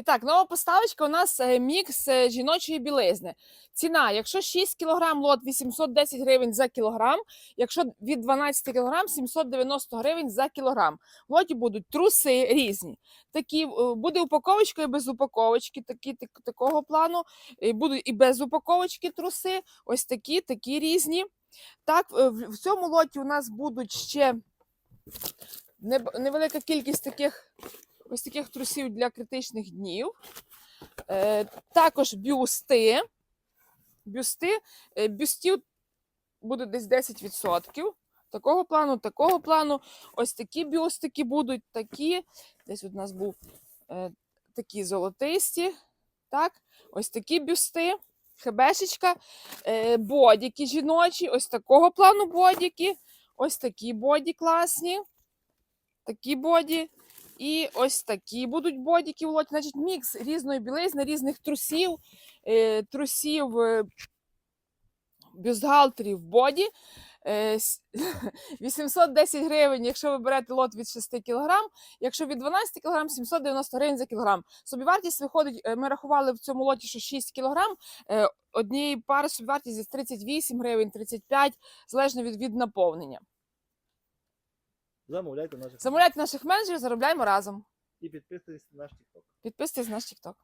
І так, нова поставочка у нас е, мікс е, жіночої білизни. Ціна, якщо 6 кг лот 810 гривень за кілограм, якщо від 12 кг 790 гривень за кілограм. Лоті будуть труси різні. Такі е, буде упаковочка і без упаковочки, такі так- такого плану. Будуть і без упаковочки труси, ось такі, такі різні. Так, в цьому лоті у нас будуть ще невелика кількість таких ось таких трусів для критичних днів. Е, також бюсти. Бюсти. Е, бюстів буде десь 10%. Такого плану, такого плану. Ось такі бюстики будуть, такі. Десь у нас був е, такі золотисті. Так, ось такі бюсти. Хебешечка, е, бодіки жіночі, ось такого плану бодіки, ось такі боді класні, такі боді. І ось такі будуть бодіки в лоті. Значить, мікс різної білизни, різних трусів, е, трусів, е, бюстгальтерів боді. Е, 810 гривень, якщо ви берете лот від 6 кг, якщо від 12 кг, 790 гривень за кілограм. Собівартість виходить, е, ми рахували в цьому лоті, що 6 кг, е, однієї пари собівартість 38 гривень, 35, залежно від, від наповнення. Замовляйте наших Замовляйте наших менеджерів, заробляємо разом. і підписуйтесь на наш TikTok. Підписуйтесь на наш TikTok.